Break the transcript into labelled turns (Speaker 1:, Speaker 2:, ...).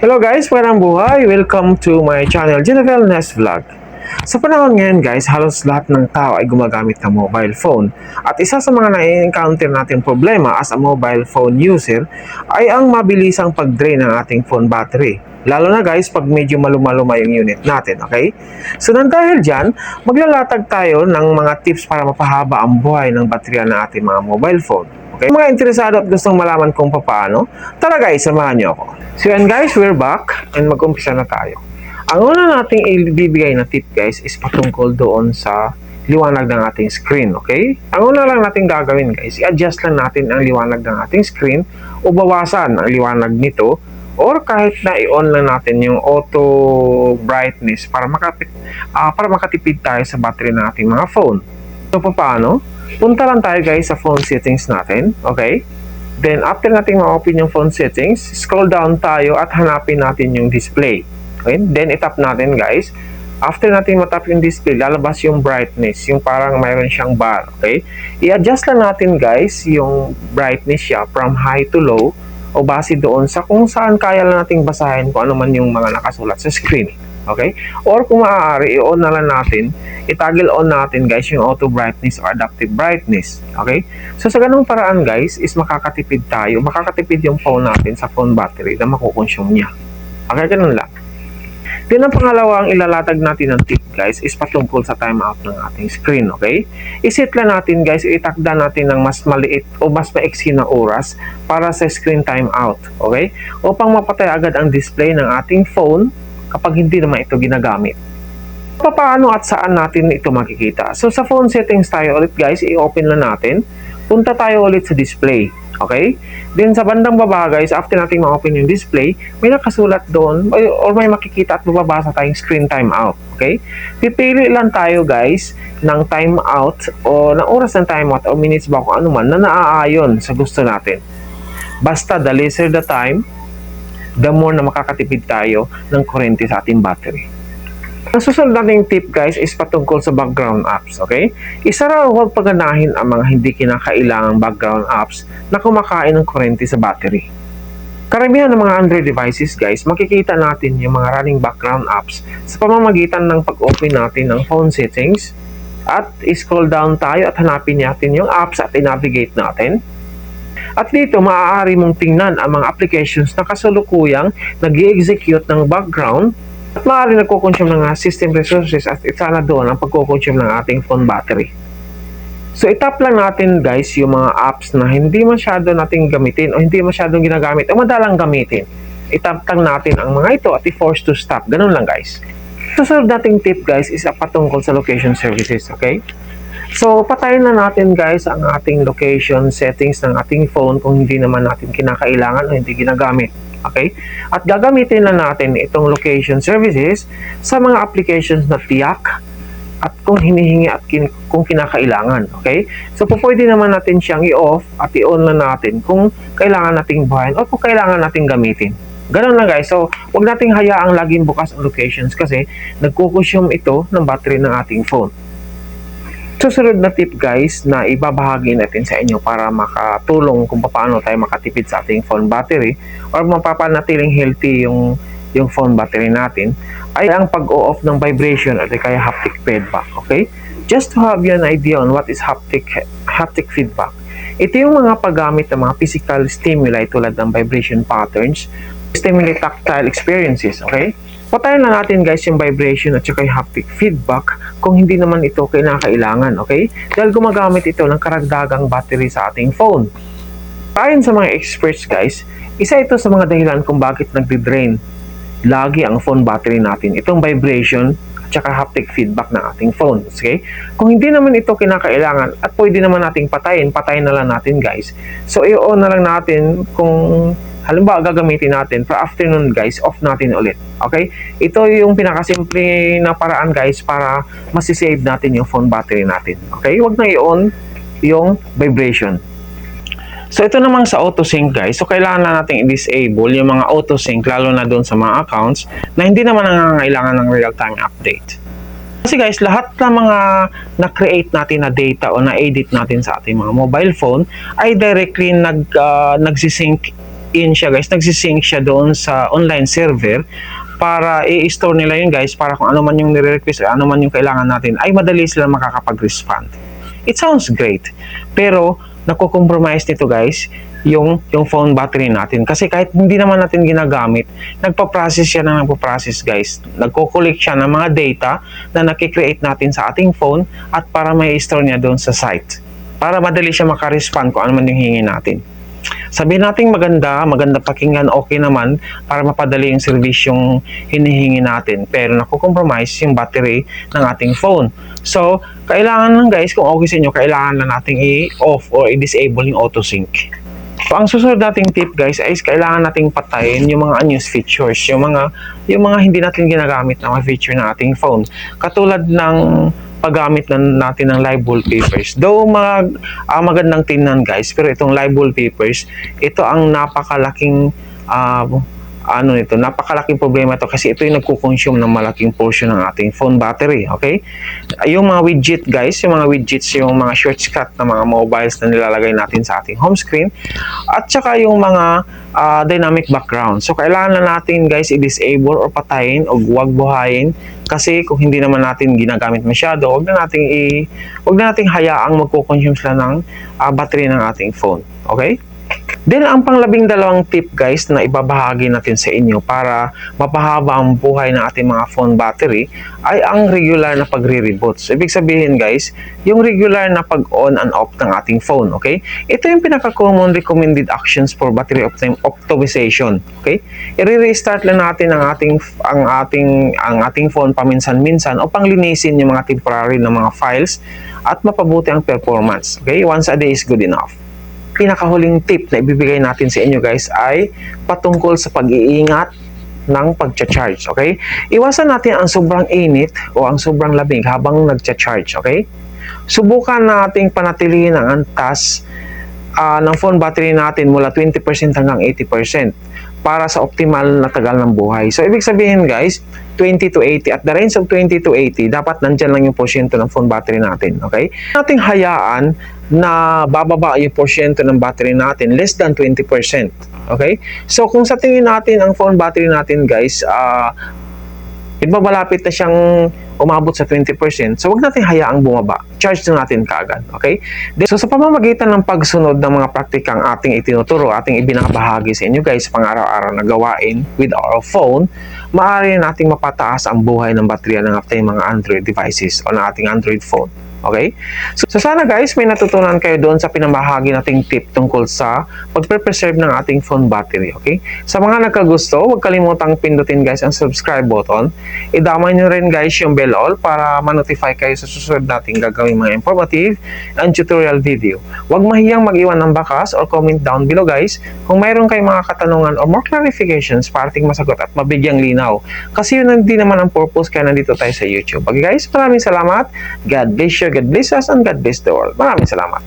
Speaker 1: Hello guys, magandang buhay! Welcome to my channel, Genevieve Nest Vlog. Sa panahon ngayon guys, halos lahat ng tao ay gumagamit ng mobile phone. At isa sa mga na-encounter natin problema as a mobile phone user ay ang mabilisang pag-drain ng ating phone battery. Lalo na guys, pag medyo maluma-luma yung unit natin, okay? So nang dahil dyan, maglalatag tayo ng mga tips para mapahaba ang buhay ng baterya ng ating mga mobile phone. Okay? Mga interesado at gustong malaman kung paano, tara guys, samahan niyo ako. So yan guys, we're back and mag-umpisa na tayo. Ang una nating ibibigay na tip guys is patungkol doon sa liwanag ng ating screen, okay? Ang una lang nating gagawin guys, i-adjust lang natin ang liwanag ng ating screen o bawasan ang liwanag nito or kahit na i-on lang natin yung auto brightness para makatip, ah, para makatipid tayo sa battery ng ating mga phone. So paano? Punta lang tayo guys sa phone settings natin, okay? Then after natin ma-open yung phone settings, scroll down tayo at hanapin natin yung display. Okay? Then itap natin guys. After natin matap yung display, lalabas yung brightness, yung parang mayroon siyang bar, okay? I-adjust lang natin guys yung brightness siya from high to low o base doon sa kung saan kaya lang nating basahin kung ano man yung mga nakasulat sa screen. Okay? Or kung maaari, i-on na lang natin, itagil on natin guys yung auto brightness or adaptive brightness. Okay? So sa ganung paraan guys, is makakatipid tayo, makakatipid yung phone natin sa phone battery na makukonsume niya. Okay, ganun lang. Then ang pangalawa ang ilalatag natin ng tip guys is patungkol sa timeout ng ating screen, okay? Iset lang natin guys, itakda natin ng mas maliit o mas maiksi na oras para sa screen timeout, okay? Upang mapatay agad ang display ng ating phone kapag hindi naman ito ginagamit. Paano at saan natin ito makikita? So sa phone settings tayo ulit guys, i-open lang natin. Punta tayo ulit sa display. Okay? Then sa bandang baba guys, after natin ma-open yung display, may nakasulat doon or or may makikita at mababasa tayong screen timeout. Okay? Pipili lang tayo guys ng timeout o ng oras ng timeout o minutes ba kung ano man na naaayon sa gusto natin. Basta the lesser the time, the more na makakatipid tayo ng kuryente sa ating battery. Ang susunod nating tip guys is patungkol sa background apps, okay? Isa raw huwag paganahin ang mga hindi kinakailangang background apps na kumakain ng kuryente sa battery. Karamihan ng mga Android devices guys, makikita natin yung mga running background apps sa pamamagitan ng pag-open natin ng phone settings at scroll down tayo at hanapin natin yung apps at i-navigate natin. At dito, maaari mong tingnan ang mga applications na kasalukuyang nag execute ng background at maaari nagkukonsume ng system resources at isa na doon ang pagkukonsume ng ating phone battery. So itap lang natin guys yung mga apps na hindi masyado nating gamitin o hindi masyadong ginagamit o madalang gamitin. Itap lang natin ang mga ito at i-force to stop. Ganun lang guys. Susunod nating tip guys is patungkol sa location services. Okay? So, patayin na natin guys ang ating location settings ng ating phone kung hindi naman natin kinakailangan o hindi ginagamit. Okay? At gagamitin na natin itong location services sa mga applications na tiyak at kung hinihingi at kin- kung kinakailangan. Okay? So, pwede naman natin siyang i-off at i-on na natin kung kailangan nating buhayin o kung kailangan nating gamitin. Ganun lang guys. So, huwag nating hayaang laging bukas ang locations kasi nagkukonsume ito ng battery ng ating phone. Susunod na tip guys na ibabahagi natin sa inyo para makatulong kung paano tayo makatipid sa ating phone battery or mapapanatiling healthy yung yung phone battery natin ay ang pag-o-off ng vibration or kaya haptic feedback, okay? Just to have you an idea on what is haptic haptic feedback. Ito yung mga paggamit ng mga physical stimuli tulad ng vibration patterns, stimulate tactile experiences, okay? Patayin na natin guys yung vibration at saka yung haptic feedback kung hindi naman ito kinakailangan, okay? Dahil gumagamit ito ng karagdagang battery sa ating phone. Ayon sa mga experts guys, isa ito sa mga dahilan kung bakit nagdi-drain lagi ang phone battery natin. Itong vibration at saka haptic feedback ng ating phone, okay? Kung hindi naman ito kinakailangan at pwede naman nating patayin, patayin na lang natin guys. So i-on na lang natin kung halimbawa gagamitin natin for afternoon guys off natin ulit okay? Ito yung pinakasimple na paraan guys para masisave natin yung phone battery natin okay? Wag na i-on yung vibration. So ito namang sa auto-sync guys, so kailangan na natin i-disable yung mga auto-sync lalo na doon sa mga accounts na hindi naman nangangailangan ng real-time update. Kasi guys, lahat ng mga na-create natin na data o na-edit natin sa ating mga mobile phone ay directly nag, uh, nagsisync in siya guys, nagsisync siya doon sa online server para i-store nila yun guys para kung ano man yung nire-request ano man yung kailangan natin ay madali sila makakapag-respond. It sounds great. Pero nako-compromise nito guys yung yung phone battery natin kasi kahit hindi naman natin ginagamit nagpa-process siya na nagpa-process guys nagko-collect siya ng mga data na nakikreate natin sa ating phone at para may store niya doon sa site para madali siya makarespond kung ano man yung hingi natin sabihin natin maganda, maganda pakinggan, okay naman para mapadali yung service yung hinihingi natin. Pero nakukompromise yung battery ng ating phone. So, kailangan lang guys, kung okay sa inyo, kailangan lang natin i-off or i-disable yung auto sync. So, ang susunod nating tip guys ay kailangan nating patayin yung mga unused features, yung mga yung mga hindi natin ginagamit na mga feature ng ating phone. Katulad ng paggamit na natin ng live wallpapers. Though mag, ah, magandang tingnan guys, pero itong live wallpapers, ito ang napakalaking ah, ano nito, napakalaking problema to kasi ito yung nagko-consume ng malaking portion ng ating phone battery, okay? Yung mga widget guys, yung mga widgets, yung mga shortcut na mga mobiles na nilalagay natin sa ating home screen at saka yung mga ah, dynamic background. So kailangan na natin guys i-disable or patayin o huwag buhayin kasi kung hindi naman natin ginagamit masyado, huwag na nating i huwag na nating hayaang magko-consume sila ng ah, battery ng ating phone. Okay? Then, ang panglabing dalawang tip guys na ibabahagi natin sa inyo para mapahaba ang buhay ng ating mga phone battery ay ang regular na pagre-reboot. So, ibig sabihin guys, yung regular na pag-on and off ng ating phone, okay? Ito yung pinaka-common recommended actions for battery optim- optimization, okay? I-restart lang natin ang ating ang ating ang ating phone paminsan-minsan o panglinisin yung mga temporary na mga files at mapabuti ang performance, okay? Once a day is good enough pinakahuling tip na ibibigay natin sa inyo guys ay patungkol sa pag-iingat ng pagcha-charge, okay? Iwasan natin ang sobrang init o ang sobrang lamig habang nagcha-charge, okay? Subukan nating panatilihin ang antas ah, ng phone battery natin mula 20% hanggang 80% para sa optimal na tagal ng buhay. So, ibig sabihin guys, 20 to 80. At the range of 20 to 80, dapat nandyan lang yung porsyento ng phone battery natin. Okay? Nating hayaan na bababa yung porsyento ng battery natin less than 20%. Okay? So, kung sa tingin natin ang phone battery natin guys, ah malapit na siyang umabot sa 20%, so wag natin hayaang bumaba. Charge na natin kaagad, okay? So sa pamamagitan ng pagsunod ng mga praktikang ating itinuturo, ating ibinabahagi sa inyo guys, pang araw-araw na gawain with our phone, maaari nating mapataas ang buhay ng baterya ng ating mga Android devices o ng ating Android phone. Okay? So, sana guys, may natutunan kayo doon sa pinamahagi nating tip tungkol sa pagpe-preserve ng ating phone battery. Okay? Sa mga nagkagusto, huwag kalimutang pindutin guys ang subscribe button. Idamay nyo rin guys yung bell all para ma-notify kayo sa susunod nating gagawin mga informative and tutorial video. Huwag mahiyang mag-iwan ng bakas or comment down below guys kung mayroon kayong mga katanungan or more clarifications para ating masagot at mabigyang linaw. Kasi yun hindi naman ang purpose kaya nandito tayo sa YouTube. Okay guys, maraming salamat. God bless you, God bless us, and God bless the world. Maraming salamat.